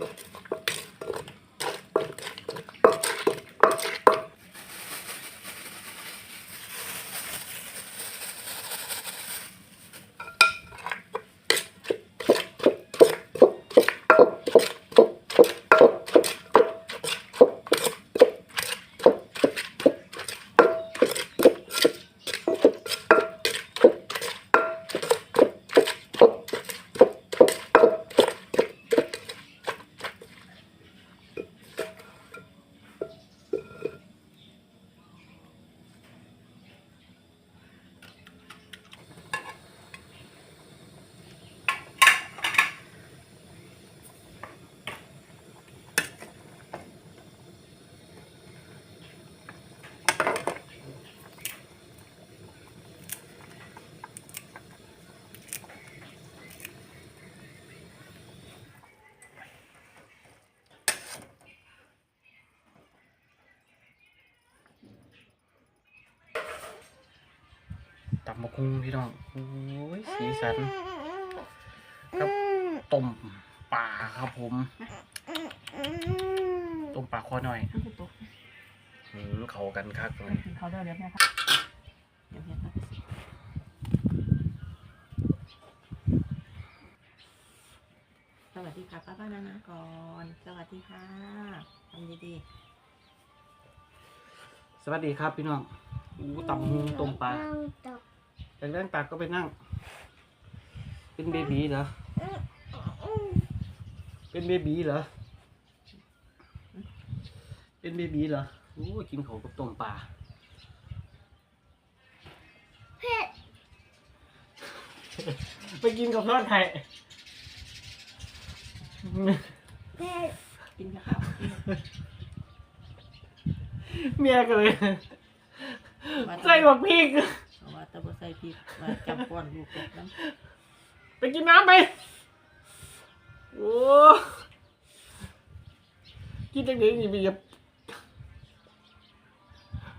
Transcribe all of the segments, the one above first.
থাকলো ตับมะคุงพี่น้องโอ้ยสีสันครับต้มปลาครับผมต้มปลาคอหน่อยทั้งตัวหืมเข้ากันคักเลยเขาเดี๋ยวเดี๋ยวแม่ครับเดี๋ยวแม่ครับสวัสดีค่ะป้าป้านานาก่อนสวัสดีค่ะทำดีสวัสดีครับพี่น้องอู้ตับมะคุงต้มปลา อยากนั่งตักก็ไปนั่ง เป็นเบบีเหรอ เป็นเบบีเหรอ เป็นเบบีเหรอโอ้ยกินเขาวกับต้มปลาไปกินกับทอดไข่ๆกินข้าวกินเมียก็เลยใส่บักพริกเพ ส่พริกมาจับก้อนลูกตกน้ไปกินน้ำไป โอ้กินจังเด็กนี่ไปอย่า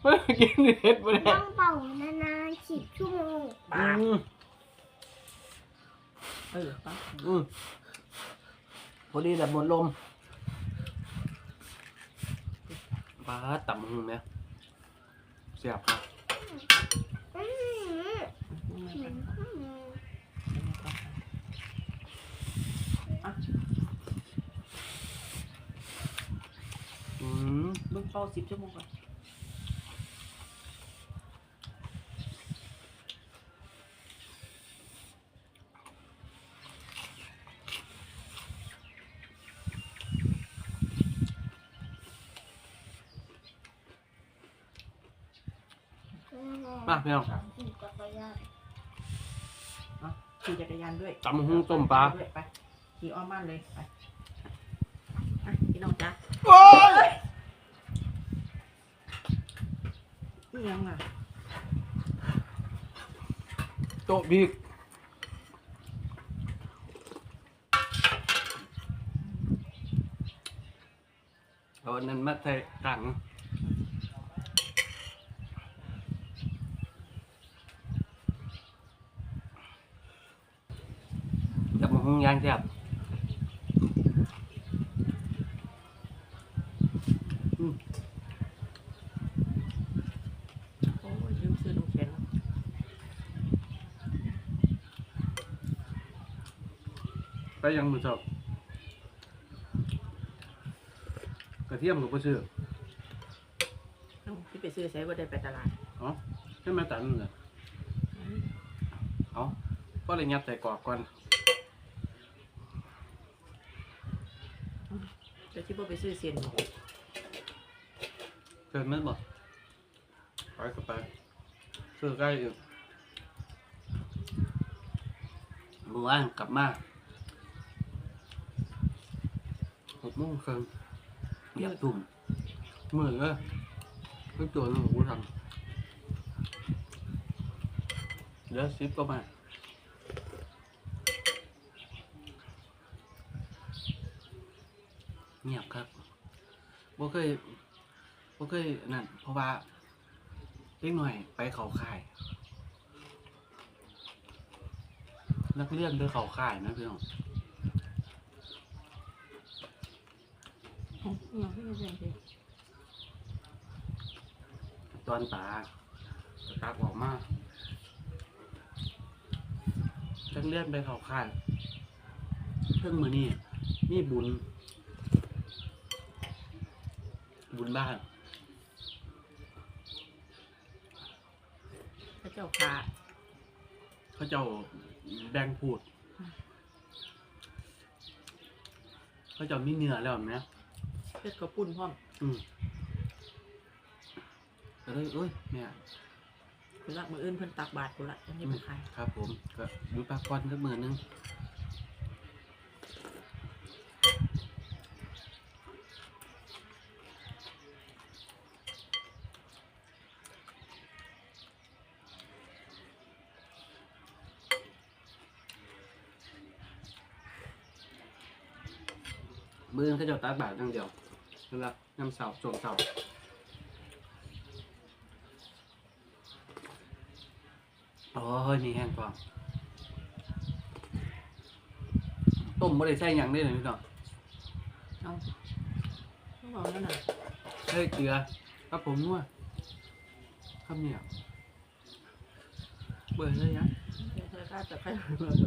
ไม่กินเห็ดไปเลยต้องเป่านานๆสิบชั่วโมงำปาอืมเออป้าอืมพอดีแบบหมดลมปลาต่ำหงไหมเสียบครับอืมแม่อืป้ามอะอืมเบิ่งเป้าสิบชั่วโมงก่อนมาพี่น้องขี่จักรยาน ขี่จักรยานด้วยตำบักหุ่งต้มปลา ด้วยไปขี่อ้อมบ้านเลยไปอะพี่น้องจ๊ะโอ้ยนี่ยังอะโต๊ะบีกเอาอันนั้นมาใส่ถังจับมาหุ งยางแซ่บอืมโอ้ยลืมซื้อน้ำแข็งไปยังมือสอบกระเทียมกับกระเชื่อเอ้าที่ไปซื้อใช้ว่าได้ไปตลาดอ๋อใช่ไหมตันเลยเอาก็เลยยัดใส่กรอบก่อน แต่ที่ว่าไปซื้อเซียนเกินมั้ยบ่ไปก็ไปซื้อใกล้อีกมือว่างกลับมาหกโมงครึ่งเหยียบตุ่มมือก็เพิ่งตัวนึงกูทำเดี๋ยวซิปก็มา งียบครับบ่เคยบ่เคยนั่นเพราะว่าเล็กหน่อยไปเขาค่าย นักเรียนไปเขาค่ายนะพี่น้องอย่างที่เราเป็นสิตอนปลาจะตักออกมาจังเลื่อนไปเขาค่ายเพิ่งมือนี่นี่บุญ บุญบ้านพระเจ้าขาเขาเจ้าแบ่งพูด เขาเจ้ามีเนื้อแล้วไหมเพชรกระปุ่นพร้อมอืมก็เลยเอ้ยแม่คุณละมืออื่นเพิ่นตักบาตรคุณละอันนี้เป็นใคร ครับผมก็ดูปลาก้อนสักมือนึง มือนึงเขาเจะตัดบาทอย่างเดียวสำหรับน้ำเสาโจมเสาโอ้ยมีแห้งกว่าต้มไม่ได้ใส่หยังได้เลยพี่น้องเอาต้องบอกนั่นน่ะใส่เกลือครับผมนัวครับเนี่ยเบื่อเลยยังเดี๋ยวเธอก็จะไป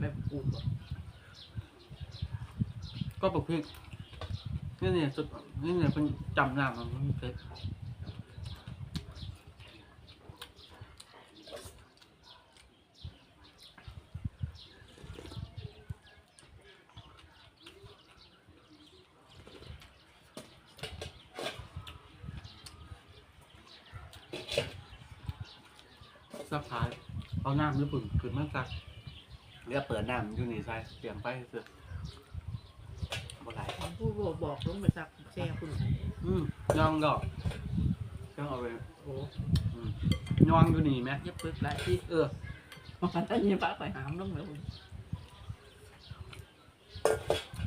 แบบปลูกอะก็ปกพริก นี่เนี่ยสุดนี่เนี่ยเป็นจำหน้ามันมันเผ็ดสักพักเอาน้ำญี่ปุ่นขึ้นมาสักเรียกเปิดน้ำอยู่นี่ใส่เสียงไปเสือ บ่ไหลของผู้บอกบอกลงไปสักแช่คุณอืมยองดอกยองเอาไปโอ้อืมยองอยู่นี่ไหมยับปึกหลายที่เออมันได้ยินป้าไปหามลงเลยคุณ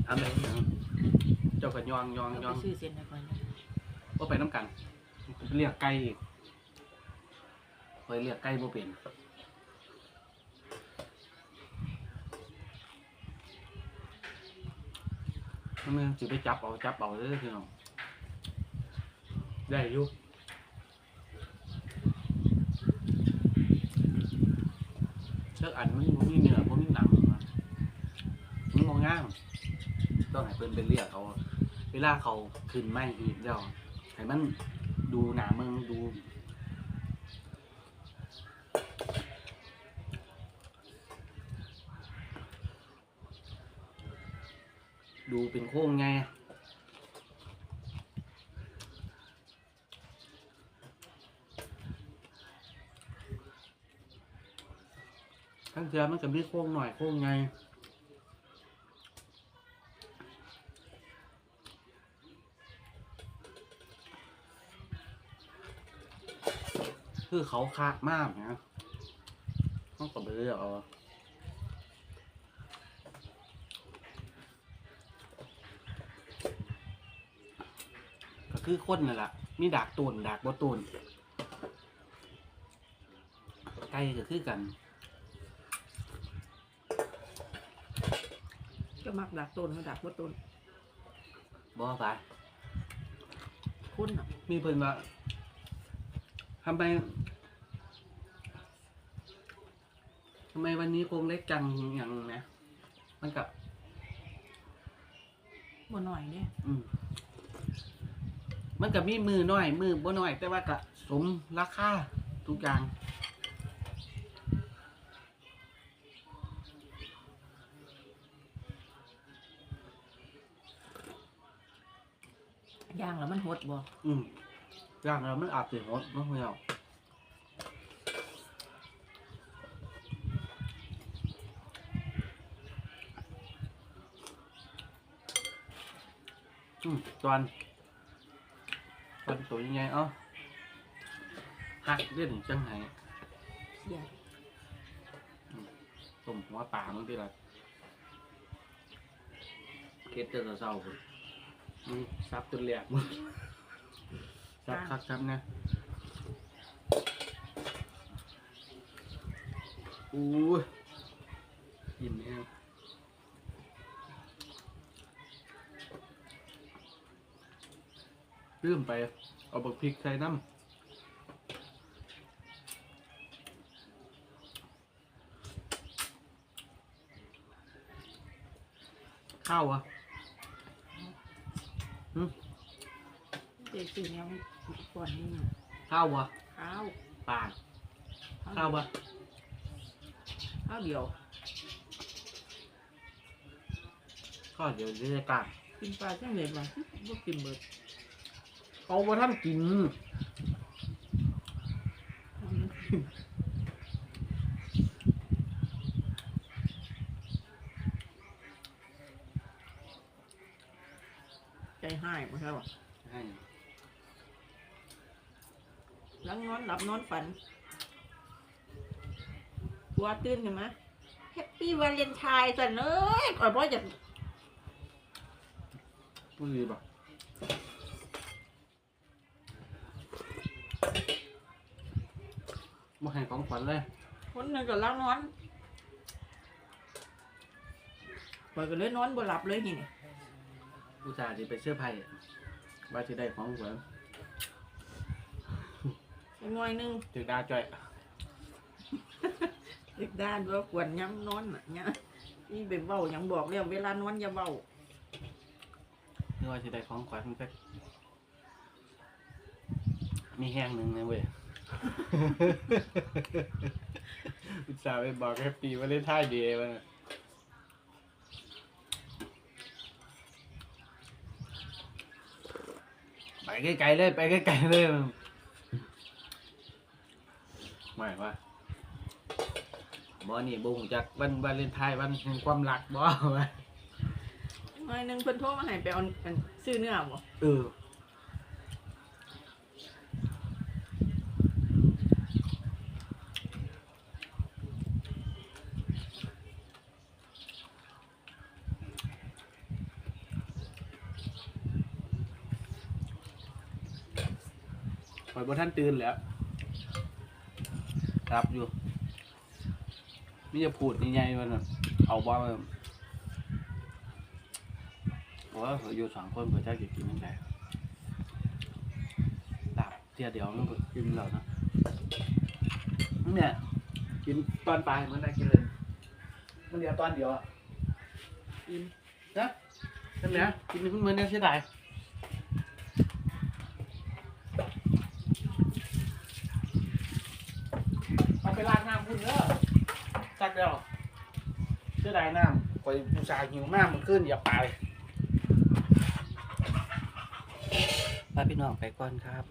ทำอะไรอย่างเจ้ากับยองยองยองไปซื้อเส้นให้ก่อนนะว่าไปน้ำกัน เรียกไก่อีกไปเรียกไก่บ่เป็น มันมึงสิไปจับเอาจับเอาเลยพี่น้องได้อยู่เชือกอันมันมีเนื้อบ่มีหนังมันมองง่ามต้องให้เพิ่นไปเรียกเขา เวลาเขาขึ้นไม่อีกเดียวให้มันดูหนาเมืองดู ดูเป็นโค้งไงทั้งเทียมันจะมีโค้งหน่อยโค้งไงคือเขาคากมากนะต้องกดไปเรื่อยเอา คือคนนั่นแหละมีดากตูนดากบ่ตูนไก่ก็คือกันก็มักดักต้นเขาดักว่าต้นบ่ไปคุณอะมีเพิ่นว่าทำไมทำไมวันนี้โครงเล็กจังอย่างนะมันกับบ่หน่อยเนี่ยอืม มันกับมีมือน้อย มือบ่น้อย แต่ว่าก็สมราคาทุกอย่างย่างแล้วมันหดบ่อืมอย่างเรามันอาจจะหดเนาะพี่น้องอืมตอน ตอนตัวยังไงเอ้าหักเล่นจังไห้เสียต้มหัวปลามึงที่ละเคสเจอเศร้าๆพุ่นมึงซับจนแหลกมึงซับคักซับนะอู้ยยิ้มแห้งลืมไป เอาบักพริกใส่น้ำข้าวอะเด็กสิ่งนี้ก่อนนี่ข้าวอะข้าวปากข้าวอะข้าวเดียวก็เดี๋ยวจะกลับกินปลาจังเลยบ้างบ่กินเบิด เอาว่าท่านกิน ใจหายมั้งครับให้หลังนอนหลับนอนฝันหัวตื่นขึ้นมาแฮปปี้วาเลนไทน์สันเอ้ยก่อนพ่อจะพูดดีป่ะ มาให้ของขวัญเลยคนหนึ่งก็หลังนอนปล่อยก็เลยนอนบ่หลับเลยนี่นี่อุตส่าห์ที่ไปเสื้อร์ไผ่ว่าจะได้ของขวัญอีกหน่อยหนึงถึงดาจ่อยเด็กด้านว่าควรย้ำนอนน่ะเนี่ยนี่เป็นเบ้ายังบอกแล้วเวลานอนอย่าเบ้านี่ว่าจะได้ของขวัญมันก็ มีแห้งหนึ่งนะเว้ย อุตส่าห์ไปบอกแฮปปี้ว่าเล่นท่ายเดียวนะไปไกลๆเลยไปไกลๆเลยไม่ว่าบอนี่บุงจากวันวาเลนไทน์วันแห่งความรักบอวะอีกหน่อยหนึงเพิ่นโทรมาให้ไปเอาอันซื้อเนื้อบ่ เออ อยบนท่านตื่นแล้วรับอยู่ไมแต่จะพูดยังไงวะน่ะเอาบ้ามาบอกว่าเขาอยู่สองคนเพื่อจะกินยังไงหลับเทียเดียวมันก็กินแล้วนะเนี่ยกินตอนปลายมันได้กินเลยมันเดียวตอนเดียวอะกินนะใช่ไหมกินมันเหมือนเนี่ยเสียดาย ไปล้างน้ำพุ่เยอะจักเดียวเสื้อด้น้ำคอยผู้ชายหิวมากมันขึ้นอย่าไปพาพี่น้องไปก่อนครับ